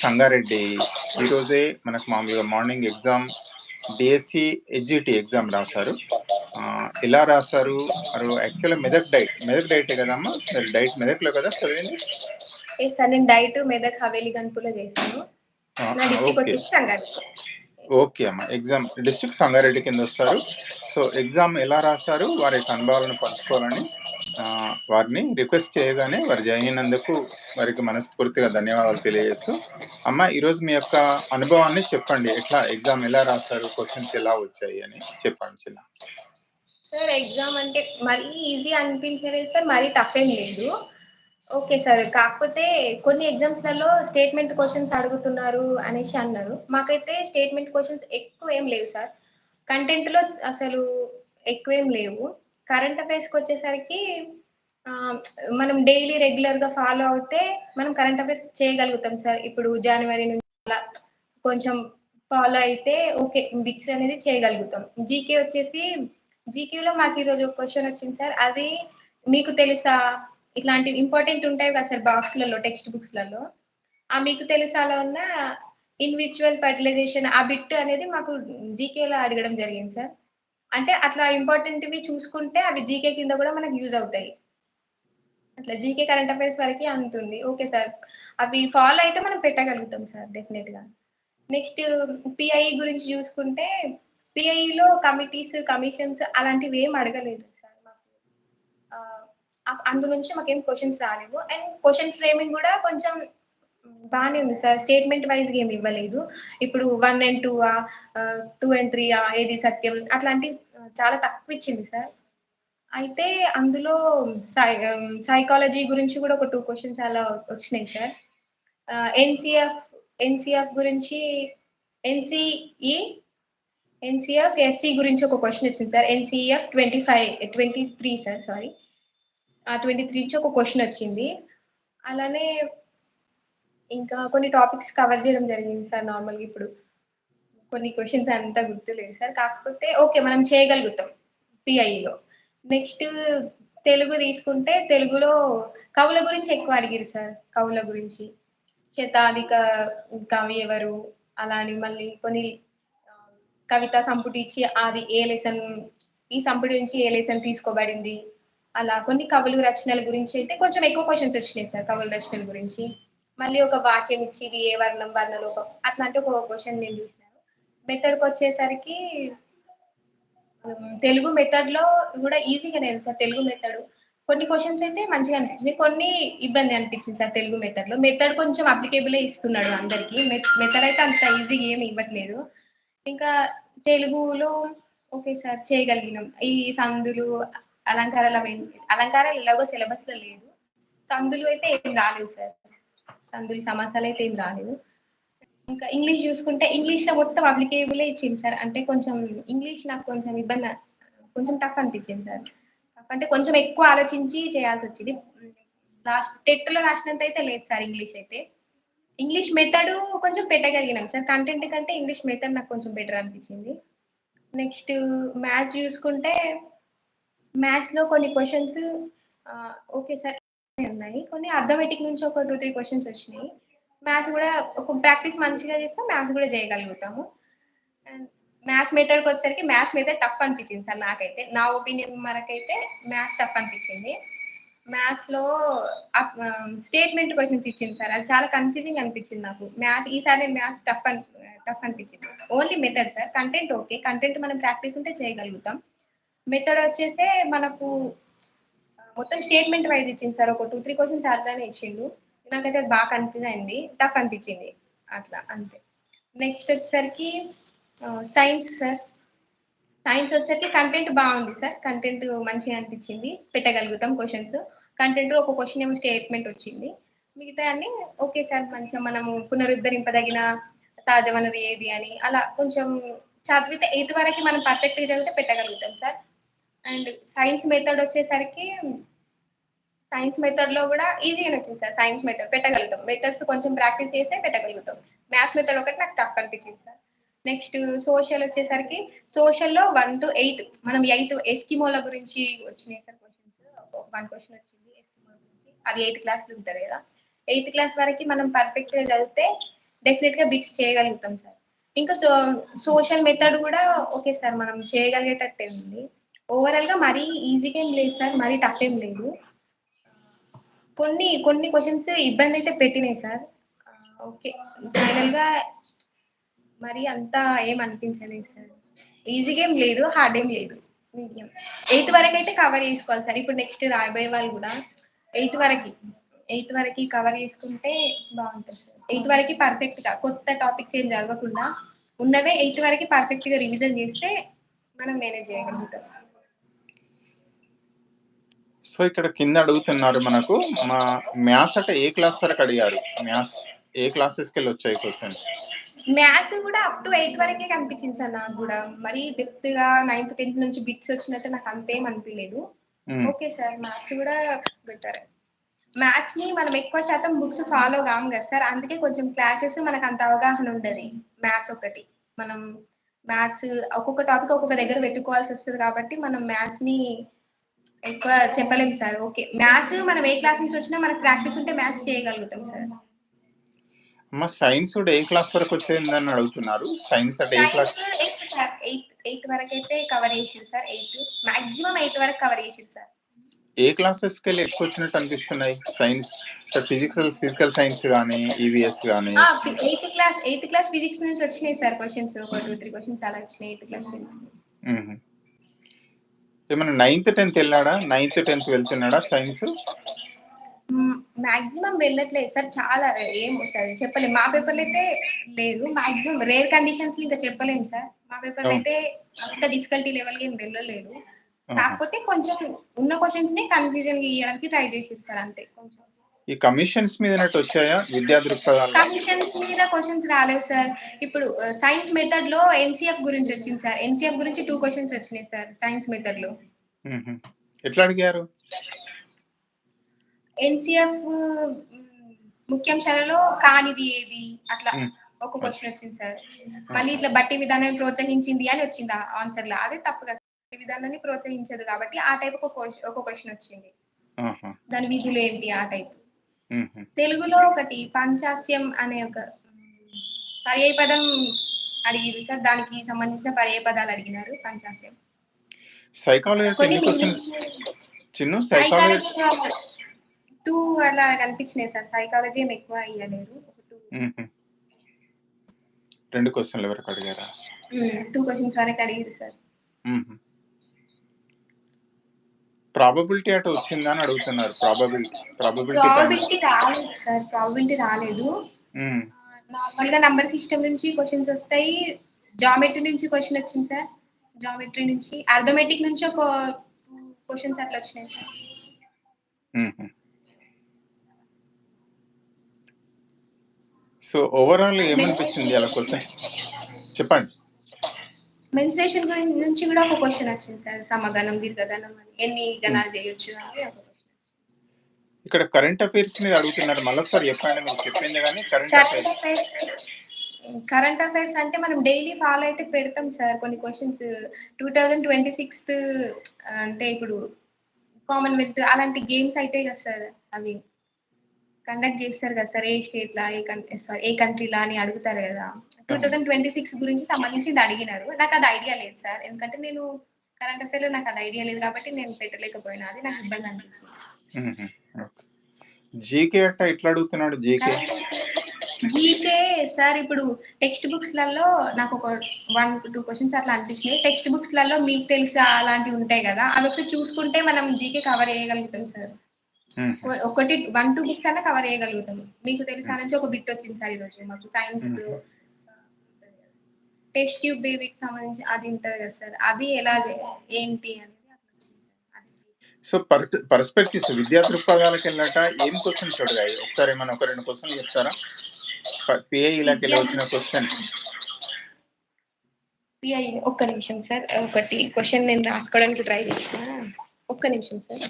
సంగారెడ్డి. ఈరోజే మనకు మామూలుగా morning exam DSC SGT exam రాశారు. ఎలా రాశారు? మరి యాక్చువల్గా మెదక్ డైట్ మెదక్ డైటే కదమ్మా? మీరు డైట్ మెదక్లో కదా చదివింది? సార్ నేను డైట్ మెదక్ హవేలీ గన్పులో చేశాను. నా డిస్టిక్ వచ్చేసి సంగారెడ్డి. ఓకే అమ్మా. ఎగ్జామ్ డిస్ట్రిక్ట్ సంగారెడ్డి కింద వస్తారు. సో ఎగ్జామ్ ఎలా రాశారు వారి యొక్క అనుభవాలను పంచుకోవాలని వారిని రిక్వెస్ట్ చేయగానే వారు జాయిన్ అయినందుకు వారికి మనస్ఫూర్తిగా ధన్యవాదాలు తెలియజేస్తూ అమ్మ ఈరోజు మీ యొక్క అనుభవాన్ని చెప్పండి. ఎట్లా ఎగ్జామ్ ఎలా రాశారు క్వశ్చన్స్ ఎలా వచ్చాయి అని చెప్పండి చిన్న. సార్ ఎగ్జామ్ అంటే మరీ ఈజీ అనిపించలేదు సార్ మరీ తప్పేం లేదు. ఓకే సార్ కాకపోతే కొన్ని ఎగ్జామ్స్లలో స్టేట్మెంట్ క్వశ్చన్స్ అడుగుతున్నారు అనేసి అన్నారు. మాకైతే స్టేట్మెంట్ క్వశ్చన్స్ ఎక్కువ ఏం లేవు సార్. కంటెంట్లో అసలు ఎక్కువ ఏం లేవు. కరెంట్ అఫైర్స్కి వచ్చేసరికి మనం డైలీ రెగ్యులర్గా ఫాలో అవుతే మనం కరెంట్ అఫైర్స్ చేయగలుగుతాం సార్. ఇప్పుడు జనవరి నుంచి అలా కొంచెం ఫాలో అయితే ఓకే బిక్స్ అనేది చేయగలుగుతాం. జీకే వచ్చేసి జీకేలో మాకు ఈరోజు ఒక క్వశ్చన్ వచ్చింది సార్. అది మీకు తెలుసా? ఇట్లాంటివి ఇంపార్టెంట్ ఉంటాయి కదా సార్ బాక్స్లలో టెక్స్ట్ బుక్స్లలో. ఆ మీకు తెలుసాలో ఉన్న ఇన్విచువల్ ఫర్టిలైజేషన్ ఆ బిట్ అనేది మాకు జీకేలో అడగడం జరిగింది సార్. అంటే అట్లా ఇంపార్టెంట్వి చూసుకుంటే అవి జీకే కింద కూడా మనకు యూజ్ అవుతాయి. అట్లా జీకే కరెంట్ అఫైర్స్ వరకు అంతుంది ఓకే సార్. అవి ఫాలో అయితే మనం పెట్టగలుగుతాం సార్ డెఫినెట్గా. నెక్స్ట్ పిఐ గురించి చూసుకుంటే పిఐలో కమిటీస్ కమిషన్స్ అలాంటివి ఏం అడగలేదు. అందు నుంచి మాకేం క్వశ్చన్స్ రాలేవు అండ్ క్వశ్చన్ ఫ్రేమింగ్ కూడా కొంచెం బాగానే ఉంది సార్. స్టేట్మెంట్ వైజ్ ఏం ఇవ్వలేదు. ఇప్పుడు one and two two and three ఏది సత్యం? అట్లాంటి చాలా తక్కువ ఇచ్చింది సార్. అయితే అందులో సై సైకాలజీ గురించి కూడా ఒక టూ క్వశ్చన్స్ అలా వచ్చినాయి సార్. ఎన్సిఎఫ్ ఎన్సిఎఫ్ గురించి ఎన్సిఈ ఎన్సిఎఫ్ ఎస్సి గురించి ఒక క్వశ్చన్ వచ్చింది sir. NCF twenty five twenty three sir sorry twenty త్రీకి ఒక క్వశ్చన్ వచ్చింది. అలానే ఇంకా కొన్ని టాపిక్స్ కవర్ చేయడం జరిగింది సార్ నార్మల్గా ఇప్పుడు. కొన్ని క్వశ్చన్స్ అంతా గుర్తులేదు సార్. కాకపోతే ఓకే మనం చేయగలుగుతాం పిఐలో నెక్స్ట్ తెలుగు తీసుకుంటే తెలుగులో కవుల గురించి ఎక్కువ అడిగిరు సార్. కవుల గురించి. శతాధిక కవి ఎవరు? అలా అని మళ్ళీ కొన్ని కవిత సంపుటి ఇచ్చి అది ఏ లెసన్ ఈ సంపుటి నుంచి ఏ లెసన్ తీసుకోబడింది? అలా కొన్ని కవులు రచనల గురించి అయితే కొంచెం ఎక్కువ క్వశ్చన్స్ వచ్చినాయి సార్ కవుల రచనల గురించి. మళ్ళీ ఒక వాక్యం ఇచ్చి ఇది ఏ వర్ణం వర్ణలోపం అట్లాంటి ఒక క్వశ్చన్ నేను చూసినాను. మెథడ్కి వచ్చేసరికి తెలుగు మెథడ్లో కూడా ఈజీగా నేను సార్ తెలుగు మెథడ్ కొన్ని క్వశ్చన్స్ అయితే మంచిగా అనిపించింది కొన్ని ఇబ్బంది అనిపించింది సార్ తెలుగు మెథడ్లో? మెథడ్ కొంచెం అప్లికేబుల్ ఇస్తున్నాడు అందరికి. మెథడ్ అయితే అంత ఈజీగా ఏమి ఇవ్వట్లేదు. ఇంకా తెలుగులో ఓకే సార్ చేయగలిగినాం. ఈ సందులు అలంకారాలు అవి అలంకారాలు ఎలాగో సిలబస్లో లేదు సందులు అయితే ఏం రాలేదు సార్ సందులు సమాసాలు అయితే ఏం రాలేదు ఇంకా ఇంగ్లీష్ చూసుకుంటే ఇంగ్లీష్లో మొత్తం అప్లికేబులే ఇచ్చింది సార్ అంటే కొంచెం ఇంగ్లీష్ నాకు కొంచెం ఇబ్బంది కొంచెం టఫ్ అనిపించింది సార్ అంటే కొంచెం ఎక్కువ ఆలోచించి చేయాల్సి వచ్చింది. లాస్ట్ టెట్లో రాసినంత అయితే లేదు సార్ ఇంగ్లీష్ అయితే. ఇంగ్లీష్ మెథడ్ కొంచెం పెట్టగలిగినాం సార్ కంటెంట్ కంటే ఇంగ్లీష్ మెథడ్ నాకు కొంచెం బెటర్ అనిపించింది. నెక్స్ట్ మ్యాథ్స్ చూసుకుంటే మ్యాథ్స్లో కొన్ని క్వశ్చన్స్ ఓకే సార్ ఉన్నాయి. కొన్ని అర్థమెటిక్ నుంచి ఒక టూ త్రీ క్వశ్చన్స్ వచ్చినాయి. మ్యాథ్స్ కూడా ఒక ప్రాక్టీస్ మంచిగా చేస్తే మ్యాథ్స్ కూడా చేయగలుగుతాము. అండ్ మ్యాథ్స్ మెథడ్కి వచ్చేసరికి మ్యాథ్స్ మెథడ్ టఫ్ అనిపించింది సార్ నాకైతే. నా ఒపీనియన్ మనకైతే మ్యాథ్స్ టఫ్ అనిపించింది. మ్యాథ్స్లో స్టేట్మెంట్ క్వశ్చన్స్ ఇచ్చింది సార్ అది చాలా కన్ఫ్యూజింగ్ అనిపించింది నాకు. మ్యాథ్స్ ఈసారి మ్యాథ్స్ టఫ్ అని టఫ్ అనిపించింది. Only method sir content okay content మనం ప్రాక్టీస్ ఉంటే చేయగలుగుతాం. మెథడ్ వచ్చేస్తే మనకు మొత్తం స్టేట్మెంట్ వైజ్ ఇచ్చింది సార్. ఒక టూ త్రీ క్వశ్చన్స్ అట్లానే ఇచ్చిండు. నాకైతే అది బాగా కన్ఫ్యూజ్ అయింది. టఫ్ అనిపించింది. అట్లా అంతే. నెక్స్ట్ వచ్చేసరికి సైన్స్ సార్. సైన్స్ వచ్చేసరికి కంటెంట్ బాగుంది సార్. కంటెంట్ మంచిగా అనిపించింది. పెట్టగలుగుతాం క్వశ్చన్స్ కంటెంట్ ఒక క్వశ్చన్ ఏమో స్టేట్మెంట్ వచ్చింది. మిగతా అన్ని ఓకే సార్. మంచిగా మనము పునరుద్ధరింపదగిన సహజ వనరు ఏది అని అలా కొంచెం చదివితే ఎయిత్ వరకు మనం పర్ఫెక్ట్గా చదివితే పెట్టగలుగుతాం సార్. అండ్ సైన్స్ మెథడ్ వచ్చేసరికి సైన్స్ మెథడ్లో కూడా ఈజీగానే వచ్చింది సార్ సైన్స్ మెథడ్. పెట్టగలుగుతాం. మెథడ్స్ కొంచెం ప్రాక్టీస్ చేస్తే పెట్టగలుగుతాం. మ్యాథ్స్ మెథడ్ ఒకటి నాకు టఫ్ అనిపించింది సార్. నెక్స్ట్ సోషల్ వచ్చేసరికి సోషల్లో వన్ టు ఎయిత్ మనం ఎయిత్ ఎస్కిమోల గురించి వచ్చినాయి సార్ క్వశ్చన్స్ వన్ క్వశ్చన్ వచ్చింది ఎస్కిమోల గురించి. అది ఎయిత్ క్లాస్ ఉంటుంది కదా. ఎయిత్ క్లాస్ వరకు మనం పర్ఫెక్ట్గా చదివితే డెఫినెట్గా బిక్స్ చేయగలుగుతాం సార్. ఇంకా సో సోషల్ మెథడ్ కూడా ఓకే సార్ మనం చేయగలిగేటట్టు ఉంది ఓవరాల్గా మరీ ఈజీగా ఏం లేదు సార్ మరీ టఫ్ ఏం లేదు. కొన్ని కొన్ని క్వశ్చన్స్ ఇబ్బంది అయితే పెట్టినాయి సార్ ఓకే ఫైనల్గా మరి అంతా ఏం అనిపించలేదు సార్ ఈజీగా ఏం లేదు హార్డ్ ఏం లేదు మీడియం ఎయిత్ వరకు అయితే కవర్ చేసుకోవాలి సార్ ఇప్పుడు నెక్స్ట్ రాబోయే వాళ్ళు కూడా ఎయిత్ వరకు ఎయిత్ వరకు కవర్ చేసుకుంటే బాగుంటుంది సార్ ఎయిత్ వరకు పర్ఫెక్ట్గా కొత్త టాపిక్స్ ఏం చదవకుండా ఉన్నవే ఎయిత్ వరకు పర్ఫెక్ట్గా రివిజన్ చేస్తే మనం మేనేజ్ చేయగలుగుతాం. సో ఇక్కడ కింద అడుగుతున్నారు మనకు మా మ్యాథ్స్ అంటే ఏ క్లాస్ వరకు అడిగారు? మ్యాథ్స్ ఏ క్లాసెస్కి వెళ్ళి వచ్చాయి క్వశ్చన్స్ మ్యాథ్స్ కూడా అప్ టు ఎయిత్ వరకే కనిపించింది సార్ నాకు కూడా. మరి డెప్త్గా నైన్త్ టెన్త్ నుంచి బిట్స్ వచ్చినట్టు నాకు అంతేం అనిపించలేదు. ఓకే సార్ మ్యాథ్స్ కూడా బెటర్ మ్యాథ్స్ని మనం ఎక్కువ శాతం బుక్స్ ఫాలో కాము కదా సార్. అందుకే కొంచెం క్లాసెస్ మనకు అంత అవగాహన ఉండదు. మ్యాథ్స్ ఒకటి. మనం మ్యాథ్స్ ఒక్కొక్క టాపిక్ ఒక్కొక్క దగ్గర పెట్టుకోవాల్సి వస్తుంది కాబట్టి మనం మ్యాథ్స్ని ఎక్కువ చెప్పలేము సార్. ఓకే. మ్యాథ్స్ మనం ఏ క్లాస్ నుంచి వచ్చినా మనకు ప్రాక్టీస్ ఉంటే మ్యాథ్స్ చేయగలుగుతాం సార్. అమ్మ సైన్స్ కూడా ఏ క్లాస్ వరకు వచ్చిందని అడుగుతున్నారు. సైన్స్ అంటే ఏ క్లాస్? ఎయిత్ వరకు అయితే కవర్ చేసింది సార్. ఎయిత్ మాక్సిమం ఎయిత్ వరకు కవర్ చేసింది సార్. ఏ క్లాసెస్కి వెళ్ళి ఎక్కువ వచ్చినట్టు అనిపిస్తున్నాయి? సైన్స్ ఫిజిక్స్ ఫిజికల్ సైన్స్ కానీ ఈవీఎస్ కానీ eighth class eighth class physics నుంచి వచ్చినాయి సార్ క్వశ్చన్స్. ఒక టూ త్రీ క్వశ్చన్స్ అలా వచ్చినాయి ఎయిత్ క్లాస్ ఫిజిక్స్ ఏమన్నా నైన్త్ టెన్త్ వెళ్ళాడా? నైన్త్ టెన్త్ వెళ్తున్నాడా సైన్స్ మాక్సిమం వెళ్ళట్లేదు సార్. చాలా ఏం సార్ చెప్పలేము మా పేపర్లు అయితే లేదు. మాక్సిమం రేర్ కండిషన్స్ ఇంకా చెప్పలేము సార్. మా పేపర్లు. అయితే అంత డిఫికల్టీ లెవెల్ ఏం వెళ్ళలేదు. కాకపోతే కొంచెం ఉన్న క్వశ్చన్స్ని కన్ఫ్యూజన్ ఇవ్వడానికి ట్రై చేసి సార్ అంతే. కొంచెం ఈ కమిషన్స్ మీద వచ్చాయా? విద్యా దృక్పథాల్లో కమిషన్స్ మీద క్వశ్చన్స్ రాలేవు సార్. ఇప్పుడు సైన్స్ మెథడ్లో ఎన్సీఎఫ్ గురించి వచ్చింది సార్. ఎన్సీఎఫ్ గురించి టూ క్వశ్చన్స్ వచ్చినాయి సార్ సైన్స్ మెథడ్లో. ఎట్లా అడిగారు? ఎన్సీఎఫ్ ముఖ్యాంశాలలో కానిది ఏది? అట్లా. ఒక క్వశ్చన్ వచ్చింది సార్. మళ్ళీ ఇట్లా బట్టి విధానాన్ని ప్రోత్సహించింది అని వచ్చింది ఆన్సర్లో? అదే తప్పు కదా. బట్టి విధానాన్ని ప్రోత్సహించదు కాబట్టి ఆ టైప్ ఒక క్వ- ఒక క్వశ్చన్ వచ్చింది. దాని విధులు ఏంటి ఆ టైప్. తెలుగులో ఒకటి పంచాస్యం అనే ఒక పర్యాయ పదం అడిగారు సార్. దానికి సంబంధించిన పర్యాయ పదాలు అడిగినారు పంచాస్యం. సైకాలజీ చిన్న సైకాలజీ టూ అలా కనిపించినాయి సార్. సైకాలజీ ఏం ఎక్కువ ఇవ్వలేదు. రెండు క్వశ్చన్ల వరకు అడిగారా? టూ క్వశ్చన్స్ వరకు అడిగింది సార్. ప్రాబబిలిటీ అటు వచ్చిందా అని అడుగుతున్నారు ప్రాబబిలిటీ ప్రాబబిలిటీ రాలేదు సార్. ప్రాబిలిటీ రాలేదు. నార్మల్గా నంబర్ సిస్టమ్ నుంచి క్వశ్చన్స్ వస్తాయి. జామెట్రీ నుంచి క్వశ్చన్ వచ్చింది సార్. జామెట్రీ నుంచి. అర్థమెటిక్ నుంచి ఒక టూ క్వశ్చన్స్ అట్లా వచ్చినాయి సార్. సో ఓవరాల్ ఏమనిపించింది అలా క్వశ్చన్ చెప్పండి. మెన్స్ట్రేషన్ గురించి నుంచి కూడా ఒక క్వశ్చన్ వచ్చింది సార్. సమగణం దీర్ఘగణం అని. ఎన్ని గణాలు చేయొచ్చు అని. ఇక్కడ కరెంట్ అఫైర్స్ మీద అడుగుతున్నారు. మళ్ళీ ఒకసారి చెప్పండి మీరు చెప్పింది కానీ కరెంట్ అఫైర్స్ కరెంట్ అఫైర్స్ అంటే మనం డైలీ ఫాలో అయితే పెడతాం సార్. కొన్ని questions two thousand twenty sixth అంటే ఇప్పుడు కామన్వెల్త్ అలాంటి గేమ్స్ అయితే కదా సార్. అవి కండక్ట్ చేస్తారు కదా సార్. ఏ స్టేట్ లా ఏ కంట్రీ సారీ ఏ కంట్రీలా అని అడుగుతారు కదా. టూ థౌజండ్ ట్వంటీ సిక్స్ గురించి సంబంధించి ఇది అడిగినారు. నాకు అది ఐడియా లేదు సార్. ఎందుకంటే నేను కరెంట్ అఫైర్లో నాకు అది ఐడియా లేదు కాబట్టి నేను పెట్టలేకపోయినా. అది నాకు ఇబ్బంది అనిపించింది. జీకే అట్ట ఎట్లా అడుగుతున్నాడు జీకే? జీకే సార్ ఇప్పుడు టెక్స్ట్ బుక్స్లలో నాకు ఒక వన్ టూ క్వశ్చన్స్ అట్లా అనిపించినాయి. టెక్స్ట్ బుక్స్లలో మీకు తెలుసా అలాంటివి ఉంటాయి కదా? అవి ఒకసారి చూసుకుంటే మనం జీకే కవర్ చేయగలుగుతాం సార్. ఒకటి వన్ టూ బిట్స్ అన్న కవర్ చేయగలుగుతాం. మీకు తెలుసా నుంచి ఒక బిట్ వచ్చింది సార్ ఈరోజు మాకు సైన్స్ టెస్ట్ ట్యూబ్ బేబీకి సంబంధించి అది ఉంటుంది కదా సార్. అది ఎలా ఏంటి అది సో పర్ పర్స్పెక్టివ్స్ విద్యా దృక్పథాలకు వెళ్ళట ఏం క్వశ్చన్స్ అడిగాయి ఒకసారి ఏమైనా ఒక రెండు క్వశ్చన్లు చెప్తారా? పిఐలాకి వెళ్ళి వచ్చిన క్వశ్చన్స్ PI ఒక్క నిమిషం సార్. ఒకటి క్వశ్చన్ నేను రాసుకోవడానికి ట్రై చేసిన. ఒక్క నిమిషం sir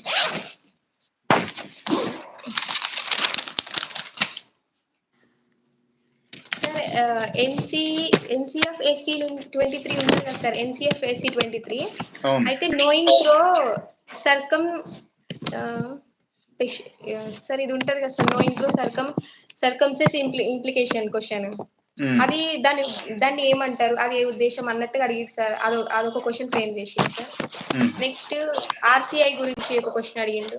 sir NC NCF SC twenty three ఉంది కదా sir? NCF SC twenty three అయితే నోయింగ్ ప్రో సర్కమ్ స్పెష సార్ ఇది ఉంటది కదా సార్ నో ఇంక్లూ సర్కమ్ సర్కమ్సెస్ ఇంప్లి ఇంప్లికేషన్ క్వశ్చన్. అది దాన్ని దాన్ని ఏమంటారు? అది ఏ ఉద్దేశం? అన్నట్టుగా అడిగింది సార్ అదో అదొక క్వశ్చన్ ఫ్రేమ్ చేసింది సార్. నెక్స్ట్ ఆర్సిఐ గురించి ఒక క్వశ్చన్ అడిగిండు.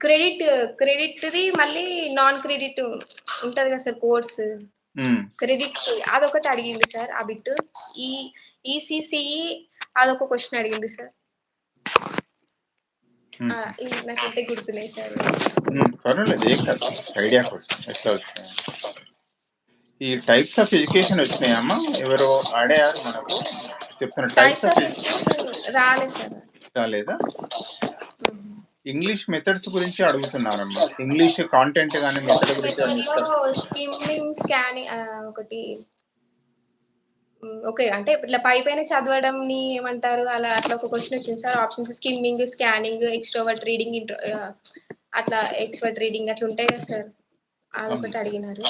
క్రెడిట్ క్రెడిట్ది మళ్ళీ నాన్ క్రెడిట్ ఉంటది కదా సార్ కోర్స్. క్రెడిట్ అదొకటి అడిగింది సార్ ఆ బిట్ ఈ ఈసీసీఈ అదొక క్వశ్చన్ అడిగింది సార్ నాకైతే గుర్తులేదు సార్. పర్వాలేదు ఏం కాదు. ఐడియా కోసం ఎట్లా వచ్చినాయి. ఈ టైప్స్ ఆఫ్ ఎడ్యుకేషన్ వచ్చినాయమ్మా? ఎవరో అడిగారు మనకు. చెప్తున్న టైప్స్ ఆఫ్ రాలేదు సార్ రాలేదా? ఇంగ్లీష్ మెథడ్స్ గురించి అడుగుతున్నారమ్మా. ఇంగ్లీష్ కాంటెంట్ గాని మెథడ్ గురించి? స్కిమ్మింగ్ స్కానింగ్ ఒకటి ఓకే అంటే ఇట్లా పై పైన చదవడం ని ఏమంటారు అలా అట్లా ఒక క్వశ్చన్ వచ్చింది sir options skimming scanning extrovert reading intro అట్లా ఎక్స్పర్ట్ రీడింగ్ అట్లా ఉంటాయి కదా సార్ అదొకటి అడిగినారు.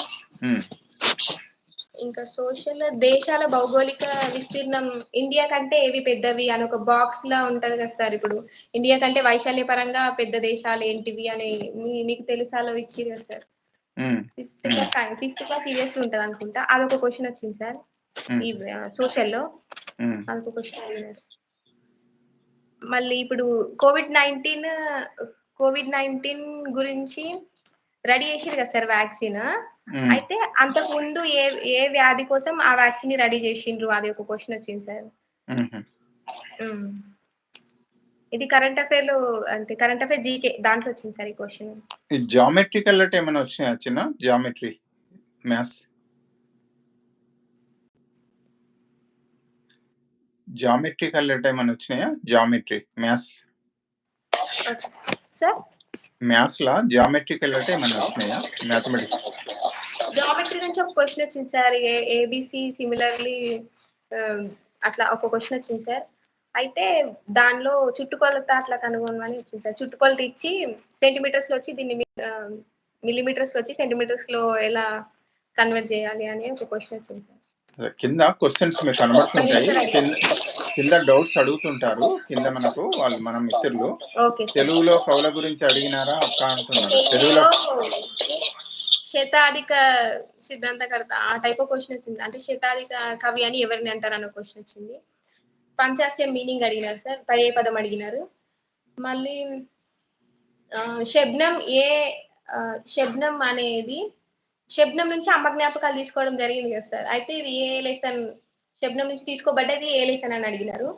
ఇంకా సోషల్ దేశాల భౌగోళిక విస్తీర్ణం ఇండియా కంటే ఏవి పెద్దవి అని ఒక బాక్స్ లా ఉంటది కదా సార్ ఇప్పుడు ఇండియా కంటే వైశాల్య పరంగా పెద్ద దేశాలు ఏంటివి అని మీకు తెలుసాలో ఇచ్చిరు కదా sir. Fifth. Class fifth class ఉంటది అనుకుంటా అదొక క్వశ్చన్ వచ్చింది సార్ ఈ హ్మ్. సోషల్లో హ్మ్. అదొక క్వశ్చన్ అడిగినారు మళ్ళీ ఇప్పుడు కోవిడ్ నైన్టీన్ కోవిడ్ నైన్టీన్ గురించి రెడీ చేసిరు కదా సార్ వ్యాక్సిన్. అయితే అంతకు ముందు ఏ ఏ వ్యాధి కోసం ఆ వ్యాక్సిన్ని రెడీ చేసిండ్రు? అది ఒక క్వశ్చన్ వచ్చింది సార్. ఇది కరెంట్ అఫైర్లో అంటే కరెంట్ అఫైర్ జీకే దాంట్లో వచ్చింది సార్ ఈ క్వశ్చన్. జామెట్రికల్ అంటే ఏమైనా వచ్చినాయా చిన్న? Geometry maths. జామెట్రికల్ అంటే ఏమైనా వచ్చినాయా? Geometry maths. సార్? మ్యాథ్స్ లా జామెట్రికల్ అంటే ఏమైనా వచ్చినాయా? మ్యాథమెటిక్స్. జామెట్రీ నుంచి ఒక క్వశ్చన్ వచ్చింది సార్ ఏబిసి సిమిలర్లీ అట్లా ఒక క్వశ్చన్ వచ్చింది సార్ అయితే దానిలో చుట్టుకొలత అట్లా కనుగొనమని వచ్చింది సార్ చుట్టుకొలత ఇచ్చి సెంటీమీటర్స్లో వచ్చి దీన్ని మిల్లీమీటర్స్లో వచ్చి సెంటీమీటర్స్లో ఎలా కన్వర్ట్ చేయాలి అని ఒక క్వశ్చన్ వచ్చింది సార్ కింద క్వశ్చన్స్ మీకు కనబడుతుంటాయి. కింద డౌట్స్ అడుగుతుంటారు. కింద మనకు వాళ్ళు మన మిత్రులు. తెలుగులో కవుల గురించి అడిగినారా అక్క అంటున్నారు. తెలుగులో శతాధిక సిద్ధాంతకర్త ఆ టైప్ ఆఫ్ క్వశ్చన్ వచ్చింది. అంటే శతాధిక కవి అని ఎవరిని అంటారు అన్న క్వశ్చన్ వచ్చింది. పంచాస్యం మీనింగ్ అడిగినారు సార్. పర్యాయ పదం అడిగినారు. మళ్ళీ శబ్నం ఏ శబ్నం అనేది శబ్నం నుంచి అమ్మ జ్ఞాపకాలు తీసుకోవడం జరిగింది కదా సార్. అయితే ఇది ఏ లెసన్ శబ్నం నుంచి తీసుకోబడ్డది ఏ లెసన్ అని అడిగినారు.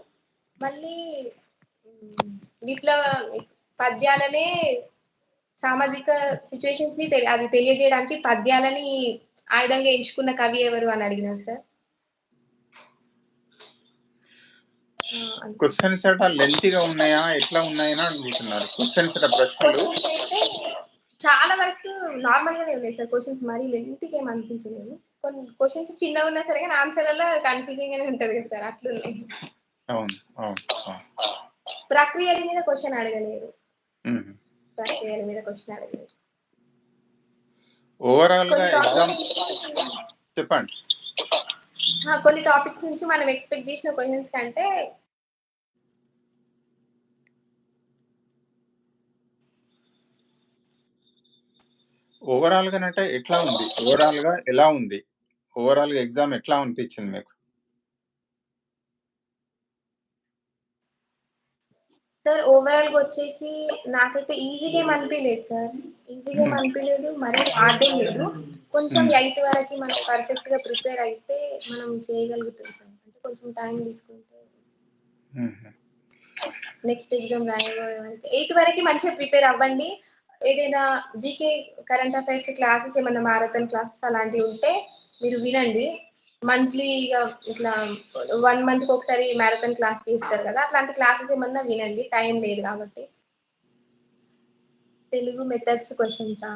మళ్ళీ విప్లవ పద్యాలనే సామాజిక సిచ్యువేషన్స్ని అది తెలియజేయడానికి పద్యాలని ఆయుధంగా ఎంచుకున్న కవి ఎవరు అని అడిగినారు సార్. క్వశ్చన్స్ అట లెంతీగా ఉన్నాయా? ఎట్లా ఉన్నాయని అడుగుతున్నారు. క్వశ్చన్స్ అట ప్రశ్నలు. చాలా వరకు నార్మల్ గానే ఉన్నాయి సార్ క్వశ్చన్స్ మరీ లెంత్ ఏం అనిపించలేదు. కొన్ని క్వశ్చన్స్ చిన్నగా ఉన్నా సరే కానీ ఆన్సర్లలో కన్ఫ్యూజింగ్ గానే ఉంటది కదా సార్. అట్లున్నాయి. అవును అవును అవును. ప్రక్రియల మీద క్వశ్చన్ అడగలేరు. ప్రక్రియల మీద క్వశ్చన్ అడగలేరు ఓవరాల్గా ఎగ్జామ్ చెప్పండి. కొన్ని టాపిక్స్ నుంచి మనం ఎక్స్పెక్ట్ చేసిన క్వశ్చన్స్ కంటే ఓవరాల్గా అంటే ఎట్లా ఉంది? ఓవరాల్గా ఎలా ఉంది? ఓవరాల్గా ఎగ్జామ్ ఎట్లా అనిపించింది మీకు? సార్ ఓవరాల్గా వచ్చేసి నాకైతే ఈజీగా ఏం అనిపించలేదు సార్ ఈజీగా ఏం మ్మ్. అనిపించలేదు మరి హార్డ్ ఏం లేదు కొంచెం. ఎయిత్ వరకు మనం పర్ఫెక్ట్గా ప్రిపేర్ అయితే మనం చేయగలుగుతాం సార్ అంటే కొంచెం టైం తీసుకుంటే. నెక్స్ట్ ఎగ్జామ్ రాయబోయేవారికి ఎయిత్ వరకు మంచిగా ప్రిపేర్ అవ్వండి ఏదైనా జీకే కరెంట్ అఫైర్స్ క్లాసెస్ ఏమైనా మారథాన్ క్లాసెస్ అలాంటివి ఉంటే మీరు వినండి మంత్లీ ఇక ఇట్లా వన్ మంత్ ఒకసారి మ్యారథాన్ క్లాస్ తీస్తారు కదా అట్లాంటి క్లాసెస్ ఏమన్నా వినండి టైం లేదు కాబట్టి. తెలుగు మెథడ్స్ క్వశ్చన్సా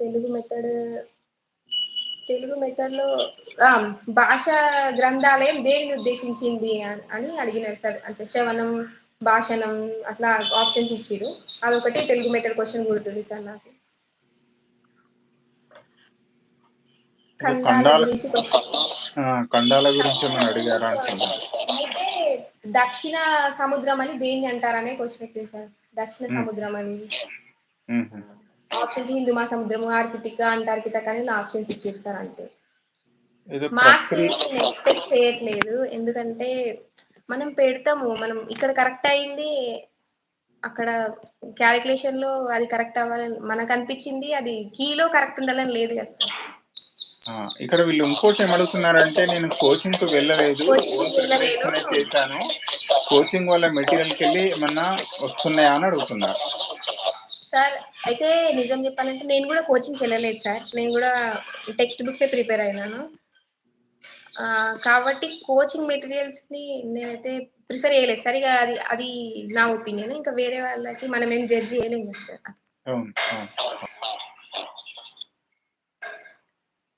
తెలుగు మెథడ్ తెలుగు మెథడ్లో ఆ, భాషా గ్రంథాలయం దేనిని ఉద్దేశించింది అని అడిగినారు సార్. అంటే చవనం భాషణం అట్లా ఆప్షన్స్ ఇచ్చిరు అదొకటి తెలుగు మెథడ్ క్వశ్చన్ గుర్తుంది సార్ నాకు. ఖండాల గురించి ఆ, ఖండాల గురించి ఏమైనా అడిగారా అంటున్నారు అయితే దక్షిణ సముద్రం అని దేన్ని అంటారనే క్వశ్చన్ వచ్చింది సార్ దక్షిణ. సముద్రం అని. ఆప్షన్స్ హిందూ మహాసముద్రము, ఆర్కిటికా, అంటార్కిటికా అని ఆప్షన్స్ ఇచ్చేరు సార్ అంతే. ఏదో మార్క్స్ ఎక్స్‌పెక్ట్ చేయట్లేదు. ఎందుకంటే మనం పెడతాము. మనం ఇక్కడ కరెక్ట్ అయింది. అక్కడ కాలిక్యులేషన్‌లో అది కరెక్ట్ అవ్వాలని మనకనిపించింది అది కీలో కరెక్ట్ ఉండాలని లేదు కదా! ఇక్కడ వీళ్ళు ఇంకోటి ఏమడుగుతున్నారంటే నేను వెళ్ళలేదు. ఓన్ వెళ్ళలేను. ప్రిపరేషనే చేశాను. కోచింగ్ వల్ల మెటీరియల్‌కెళ్ళి ఏమన్నా వస్తున్నాయా అని అడుగుతున్నారు. సార్ అయితే నిజం చెప్పాలంటే నేను కూడా కోచింగ్‌కి వెళ్ళలేదు సార్. నేను కూడా టెక్స్ట్ బుక్సే ప్రిపేర్ అయినాను. కాబట్టి కోచింగ్ మెటీరియల్స్‌ని నేనైతే ప్రిఫర్ చేయలేదు సార్. ఇగ అది అది నా ఒపీనియన్. ఇంకా వేరే వాళ్ళకి మనం ఏం జడ్జ్ చేయలేము సార్.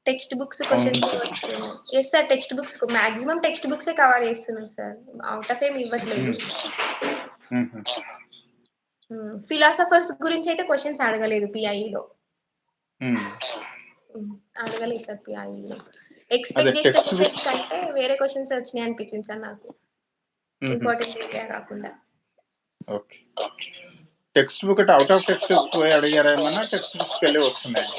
Text books sir. వస్తున్నాయి. Yes sir. Text books maximum text బుక్సే cover చేస్తున్నాం సార్. ఔట్ ఆఫ్ ఏం ఇవ్వట్లేదు. హ్మ్. హుహు. హ్మ్. ఫిలాసఫర్స్ గురించి అయితే క్వెషన్స్ అడగలేదు. హ్మ్. హ్మ్. అడగలేదు సార్ పీఐఈలో. అదే ఎక్స్‌పెక్ట్ చేసిన కంటే వేరే క్వెషన్స్ వచ్చినాయి అనిపించింది సార్ నాకు. ఇంపార్టెంట్ ఏరియా కాకుండా. ఓకే. టెక్స్ట్ బుక్ అంటే ఔట్ ఆఫ్ టెక్స్ట్ బుక్ పోయి అడిగారా ఏమన్నా? టెక్స్ట్ బుక్స్‌కెళ్ళి వస్తున్నాయా?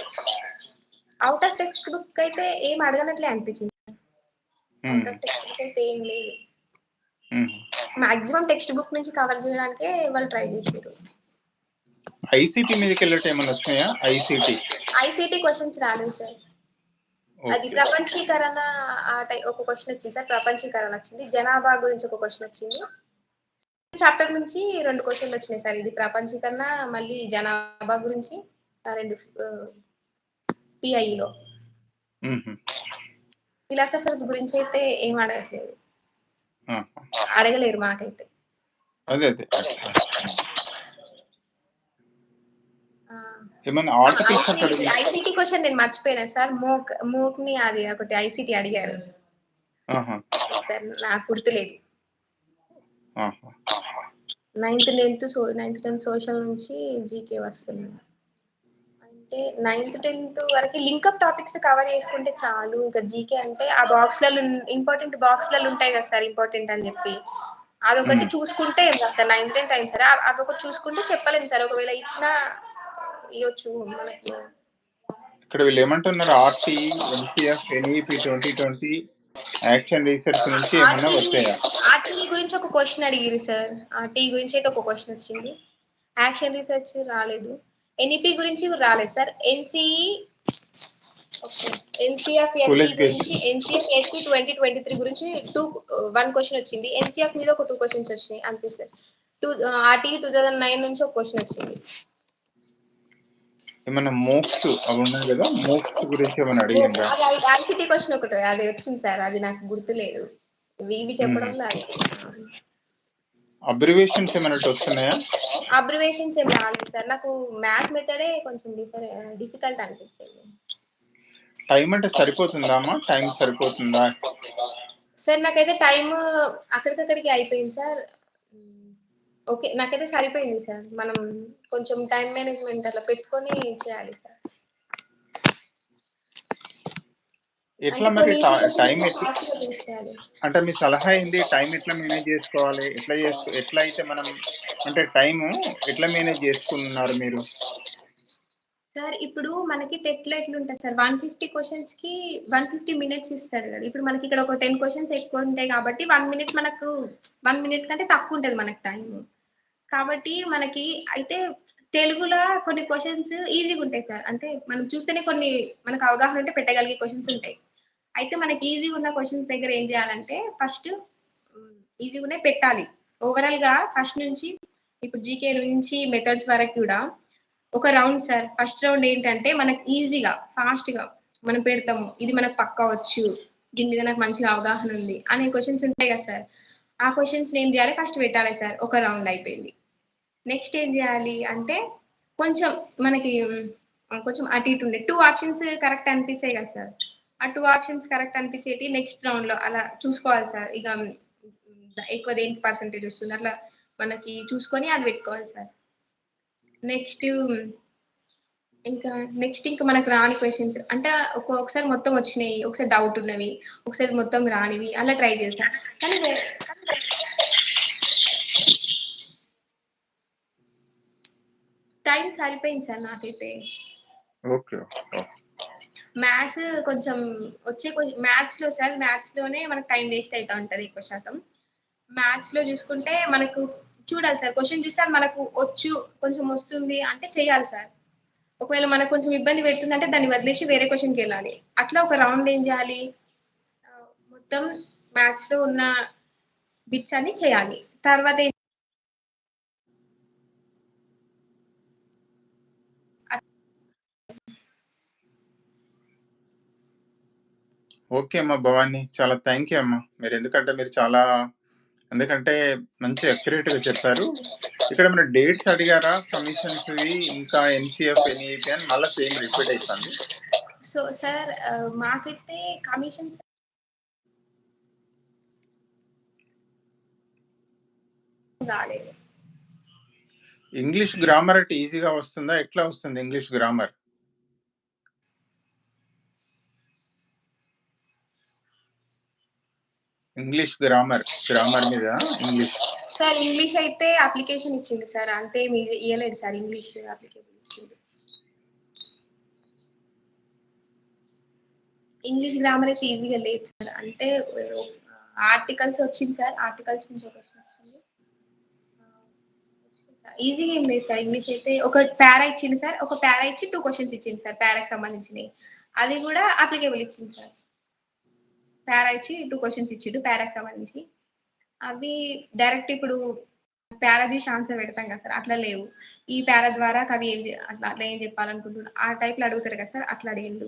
ఔట్ ఆఫ్ టెక్స్ట్ బుక్ అయితే ఏం అడగనట్లే అనిపించింది. హ్మ్. ఆఫ్ టెక్స్ట్ బుక్ అయితే ఏం లేదు. మాక్సిమం టెక్స్ట్ బుక్ నుంచి కవర్ చేయడానికే వాళ్ళు ట్రై చేసిర్రు. ఐసీటీ మీదకెళ్ళేటివి ఏమన్నా వచ్చినాయా? ఐసీటీ. ఐసీటీ క్వెషన్స్ రాలేదు సార్. అది. ప్రపంచీకరణ ఆ టై ఒక క్వెషన్ వచ్చింది సార్. ప్రపంచీకరణ వచ్చింది. జనాభా గురించి ఒక క్వెషన్ వచ్చింది. చాప్టర్ నుంచి 2 క్వెషన్‌లు వచ్చినాయి సార్. ఇది ప్రపంచీకరణ మళ్ళీ జనాభా గురించి ఆ 2 ఆహ్, పీఐఈలో. హుహు. ఫిలాసఫర్స్ గురించి అయితే ఏం అడగట్లేదు. అడగలేరు మాకైతే. అదే అదే. ఐసీటీ, క్వెషన్ నేను మర్చిపోయినా సార్. మోక్ మోక్‌ని అది ఒకటి ఐసీటీ అడిగారు. సార్ నాకు గుర్తులేదు. నైన్త్, 10థ్ సో నైన్త్, 10థ్ సోషల్ నుంచి జీకే వస్తుంది. అంటే నైన్త్, 10థ్ వరకి లింకప్ టాపిక్స్ కవర్ చేసుకుంటే చాలు. ఇంకా జీకే అంటే ఆ బాక్స్‌లలో ఇంపార్టెంట్ బాక్స్‌లలో ఉంటాయి కదా సార్ ఇంపార్టెంట్ అని చెప్పి. అదొకటి. చూసుకుంటే ఏం సార్. 9, 10థ్ అయింది సార్. అదొకటి చూసుకుంటే చెప్పలేము సార్. ఒకవేళ ఇచ్చినా మనకి. ఇక్కడ వీళ్ళు ఏమంటున్నారు RT, NCF, NEP 2020 action research నుంచి ఆర్‌టీఈ వచ్చాయా? ఆర్‌టీఈ గురించి ఒక క్వెషన్ అడిగిర్రు సార్. ఆర్‌టీఈ గురించి అయితే ఒక క్వెషన్ వచ్చింది. యాక్షన్ రీసెర్చ్ రాలేదు. ఎన్‌ఈపీ గురించి రాలేదు sir. NCE. NCF, school SE గురించి. ఎన్‌సీఎఫ్, ఎస్‌ఈ 2023 గురించి 2 1 క్వెషన్ వచ్చింది. ఎన్‌సీఎఫ్ మీద ఒక 2 క్వెషన్స్ వచ్చినాయి అంతే సార్. టూ ఆహ్, ఆర్‌టీఈ 2009 నుంచి ఒక క్వెషన్ వచ్చింది. ఏమన్నా మోక్స్ అవి ఉన్నాయి కదా! మోక్స్ గురించి ఏమన్నా మోక్స్ అడిగిండ్రా? అది ఐ ఐసీటీ క్వెషన్ ఒకటి అది వచ్చింది సార్. అది నాకు గుర్తులేదు. ఇవి ఇవి అబ్రివియేషన్స్ ఏమన్నట్టు వస్తున్నాయా? అబ్రివియేషన్స్ ఏం రాలేదు సార్. నాకు మ్యాథ్ మెథడే కొంచెం డిఫికల్ట్ అనిపించింది. టైమ్ అంటే సరిపోతుందా అమ్మా? టైమ్ సరిపోతుందా? సార్ నాకైతే టైము అక్కడికక్కడికి అయిపోయింది సార్. ఓకే. నాకైతే సరిపోయింది సార్. మనం కొంచెం టైమ్ మేనేజ్‌మెంట్ అట్లా పెట్టుకొని చేయాలి సార్. ఎట్లా మరి టా. అంటే మీ సలహా ఏంది? టైమ్ ఎట్లా మేనేజ్ చేసుకోవాలి? ఎట్లా చేసుకో ఎట్లా అయితే మనం అంటే టైము ఎట్లా మేనేజ్ చేసుకున్నారు మీరు? సార్ ఇప్పుడు మనకి టెట్‌లో ఎట్లుంటది సార్ 150 క్వెషన్స్‌కి 150 మినిట్స్ ఇస్తాడు కదా! ఇప్పుడు మనకి ఇక్కడ ఒక 10 క్వెషన్స్ ఎక్కువ ఉంటాయి కాబట్టి 1 మినిట్ మనకు 1 మినిట్ కంటే తక్కువ ఉంటది మనకు టైము. కాబట్టి మనకి అయితే తెలుగులో కొన్ని క్వెషన్స్ ఈజీగా ఉంటాయి సార్. అంటే మనం చూస్తేనే కొన్ని మనకు అవగాహన ఉంటే పెట్టగలిగే క్వెషన్స్ ఉంటాయి. అయితే మనకి ఈజీగా ఉన్న క్వశ్చన్స్ దగ్గర ఏం చేయాలంటే ఫస్ట్ ఈజీగానే ఈజీగా ఓవరాల్ పెట్టాలి. ఓవరాల్‌గా ఫస్ట్ నుంచి ఇప్పుడు జీకే నుంచి మెథడ్స్ వరకు కూడా ఒక రౌండ్ సార్. ఫస్ట్ రౌండ్ ఏంటంటే మనకి ఈజీగా, ఫాస్ట్గా మనం పెడతాము. ఇది మనకు పక్క వచ్చు. దీని మీద నాకు మంచిగా అవగాహన ఉంది. అనే క్వశ్చన్స్ ఉంటాయి కదా సార్. ఆ క్వశ్చన్స్ ఏం చేయాలి ఫస్ట్ పెట్టాలి సార్. ఒక రౌండ్ అయిపోయింది. నెక్స్ట్ ఏం చేయాలి అంటే కొంచెం మనకి కొంచెం అటు ఇటు ఉండే టూ ఆప్షన్స్ కరెక్ట్ అనిపిస్తాయి కదా సార్. ఆ టూ ఆప్షన్స్ కరెక్ట్ అనిపించేటి నెక్స్ట్ రౌండ్‌లో అలా చూసుకోవాలి సార్. ఇక ఎక్కువ దేనికి పర్సెంటేజ్ వస్తుంది. అట్లా మనకి చూసుకొని అది పెట్టుకోవాలి సార్. నెక్స్ట్ ఇంకా నెక్స్ట్ ఇంకా మనకు రాని క్వశ్చన్స్ అంటే ఒక్కొక్కసారి మొత్తం వచ్చినాయి. ఒకసారి డౌట్ ఉన్నవి. ఒకసారి మొత్తం రానివి అలా ట్రై చేశా. కానీ టైం సరిపోయింది సార్ నాకైతే. ఓకే. మ్యాథ్స్ కొంచెం వచ్చే కొ మ్యాథ్స్‌లో సార్ మ్యాథ్స్‌లోనే మనకు టైం వేస్ట్ అవుతూ ఉంటది ఎక్కువ శాతం. మ్యాథ్స్‌లో చూసుకుంటే మనకు చూడాలి సార్. క్వశ్చన్ చూస్తే మనకు వచ్చు, కొంచెం వస్తుంది అంటే చేయాలి సార్. ఒకవేళ మనకు కొంచెం ఇబ్బంది పెడుతుందంటే దాన్ని వదిలేసి వేరే క్వశ్చన్కి వెళ్ళాలి అట్లా ఒక రౌండ్ ఏం చేయాలి? మొత్తం మ్యాథ్స్‌లో ఉన్న బిట్స్ అన్ని చేయాలి. తర్వాత ఓకే అమ్మా భవాని. చాలా థాంక్ యూ అమ్మా. మీరెందుకంటే మీరు చాలా ఎందుకంటే మంచి అక్యురేట్‌గా చెప్పారు. ఇక్కడ ఏమైనా డేట్స్ అడిగారా? కమిషన్స్‌వి ఇంకా ఎన్‌సీఎఫ్, ఎన్‌ఈపీ అని మళ్ళా సేమ్ రిపీట్ అయితాంది. సో సార్ ఆహ్, మాకైతే కమిషన్స్ రాలేదు. ఇంగ్లీష్ గ్రామర్ అంటే ఈజీగా వస్తుందా? ఎట్లా వస్తుంది English grammar? English grammar. Grammar మీద ఇంగ్లీష్. సార్ ఇంగ్లీష్ అయితే అప్లికేషన్ ఇచ్చింది సార్. అంతేమి ఇ ఇయ్యలేదు సార్ ఇంగ్లీష్ అప్లికేషన్ ఇచ్చింది ఇంగ్లీష్ గ్రామర్ అయితే ఈజీగా లేదు సార్. అంటే ఆర్టికల్స్ వచ్చింది సార్. ఆర్టికల్స్ నుంచి ఒక వచ్చింది. ఈజీగా ఏం లేదు సార్. ఇంగ్లీష్ అయితే ఒక పారా ఇచ్చింది సార్. ఒక పారా ఇచ్చి టూ క్వశ్చన్స్ ఇచ్చింది సార్ పారాకి సంబంధించినవి అది కూడా అప్లికేబుల్ ఇచ్చింది సార్. పారా ఇచ్చి 2 క్వెషన్స్ ఇచ్చిండు పారాకి సంబంధించి. అవి డైరెక్ట్ ఇప్పుడు పారా చూసి ఆన్సర్ పెడతాం కదా సార్. అట్లా లేవు. ఈ పారా ద్వారా కవి ఏం అట్లా అట్లా ఏం చెప్పాలనుకుంటున్నా ఆ టైప్‌లో అడుగుతారు కదా సార్. అట్లా అడిగిండు.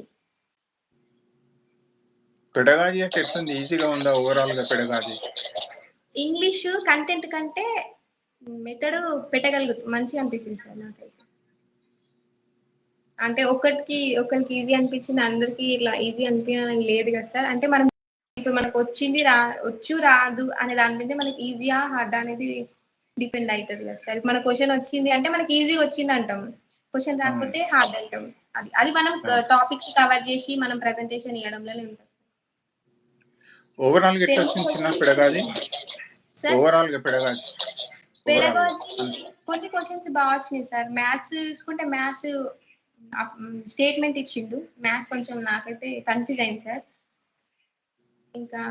పెడగాజీ అంటే ఎట్లుంది? ఈజీగా ఉందా ఓవరాల్‌గా పెడగాజీ? ఇంగ్లీష్ కంటెంట్ కంటే మెథడ్ పెట్టగలుగు మంచిగా అనిపించింది సార్ నాకైతే. అంటే ఒకటికి ఒకళ్ళకి ఈజీ అనిపించింది అందరికి ఇట్లా ఈజీ అనిపియాలని లేదు కదా సార్. అంటే మనం ఇప్పుడు మనకు వచ్చింది రా వచ్చు, రాదు అనే దాని మీదే మనకి ఈజీయా, హార్డా అనేది డిపెండ్ అయితది కదా సార్. మన క్వెషన్ వచ్చింది అంటే మనకి ఈజీగా వచ్చింది అంటాం. అవును. రాకపోతే హార్డ్ అంటాం. అది అది మనం టాపిక్స్ కవర్ చేసి మనం ప్రెజెంటేషన్ ఇయ్యడంలోనే ఉంటది. ఎట్లా తెలుగు వచ్చింది చిన్న పెడగాజీ. ఓవరాల్‌గా. పెడగాజీ అన్ కొన్ని క్వెషన్స్ బాగా వచ్చినాయి సార్. మ్యాథ్స్ చూసుకుంటే మ్యాథ్స్ స్టేట్మెంట్ ఇచ్చిండు. మ్యాథ్స్ కొంచెం నాకైతే కన్‌ఫ్యూజ్ అయింది సార్. ఇంకా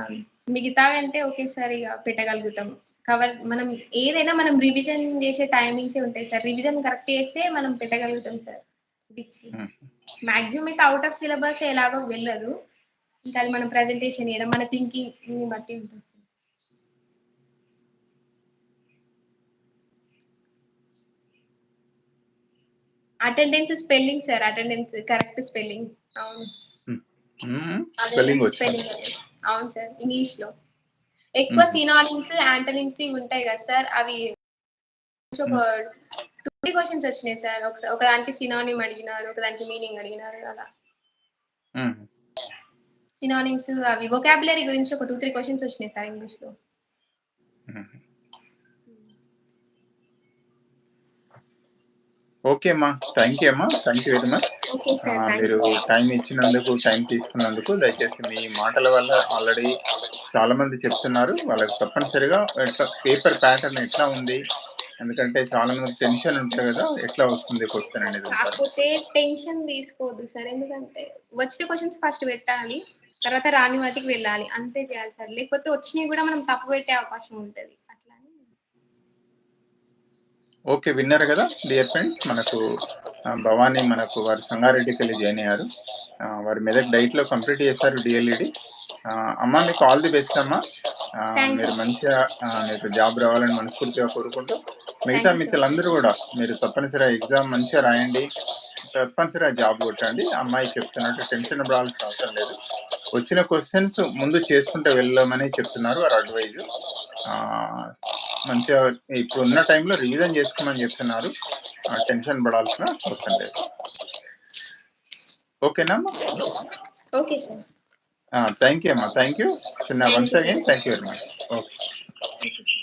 మిగతావంటే ఒకేసారి ఇగ పెట్టగలుగుతాం. కవర్ మనం ఏదైనా మనం రివిజన్ చేసే టైమింగ్సే ఉంటాయి సార్. రివిజన్ కరెక్ట్ చేస్తే మనం పెట్టగలుగుతాం సార్. మాక్సిమం అయితే ఔట్ ఆఫ్ సిలబస్ ఎలాగో వెళ్ళదు. ఇంకా అది మనం ప్రెజెంటేషన్ ఇయడం, మన థింకింగ్‌ని బట్టి ఉంటుంది. Attendance spelling sir. Attendance correct spelling. అవును. స్పెల్లింగ్. అవును సార్. ఇంగ్లీష్‌లో. ఎక్కువ హుహు. సినానిమ్స్, యాంటోనిమ్స్ ఉంటాయి కదా సార్. అవి ఒక. 2, 3 క్వెషన్స్ వచ్చినాయి సార్. ఒకసా ఒకదానికి సినానిమ్ అడిగినారు. ఒకదానికి మీనింగ్ అడిగినారు అలా. సినానిమ్స్ అవి వొకాబులరీ గురించి ఒక 2, 3 క్వెషన్స్ వచ్చినాయి సార్ ఇంగ్లీష్‌లో. హుహు. ఓకే అమ్మా. థాంక్ యూ అమ్మా. Thank you very much. మీరు. టైమ్ ఇచ్చినందుకు, టైమ్ తీసుకున్నందుకు దయచేసి మీ మాటల వల్ల ఆల్రెడీ చాలా మంది చెప్తున్నారు. వాళ్ళకి తప్పనిసరిగా పేపర్ ప్యాటర్న్ ఎట్లా ఉంది? ఎందుకంటే చాలా మందికి టెన్షన్ ఉంటది కదా! ఎట్లా వస్తుంది క్వెషన్ అనేది. కాకపోతే టెన్షన్ తీసుకోవద్దు సార్. ఎందుకంటే వచ్చిన క్వెషన్స్ ఫస్ట్ పెట్టాలి. తర్వాత రాని వాటికి వెళ్ళాలి. అంతే చేయాలి సార్. లేకపోతే వచ్చినయి కూడా మనం తప్పు పెట్టే అవకాశం ఉంటది. ఓకే. విన్నారు కదా! డియర్ ఫ్రెండ్స్ మనకు భవాని మనకు వారు సంగారెడ్డికెళ్ళి జాయిన్ అయ్యారు. వారు మెదక్ డైట్‌లో కంప్లీట్ చేశారు డీఎల్ఈడీ. అమ్మ మీకు ఆల్ ది బెస్ట్ అమ్మా. మీరు. మంచిగా మీకు జాబ్ రావాలని మనస్ఫూర్తిగా కోరుకుంటూ, మిగతా. మిత్రులందరూ కూడా మీరు తప్పనిసరిగా ఎగ్జామ్ మంచిగా రాయండి. తప్పనిసరిగా జాబ్ కొట్టండి. అమ్మాయి చెప్తున్నట్టు టెన్షన్ పడాల్సిన అవసరం లేదు. వచ్చిన క్వెషన్స్ ముందు చేసుకుంటూ వెళ్ళమని చెప్తున్నారు వారి అడ్వైస్. మంచిగా ఇప్పుడున్న టైంలో రివిజన్ చేసుకోమని చెప్తున్నారు. టెన్షన్ పడాల్సిన అవసరం లేదు. ఓకేనా? Okay sir. థాంక్ యూ అమ్మా. Thank you. చిన్న once again. Thank you very much. Okay. Okay.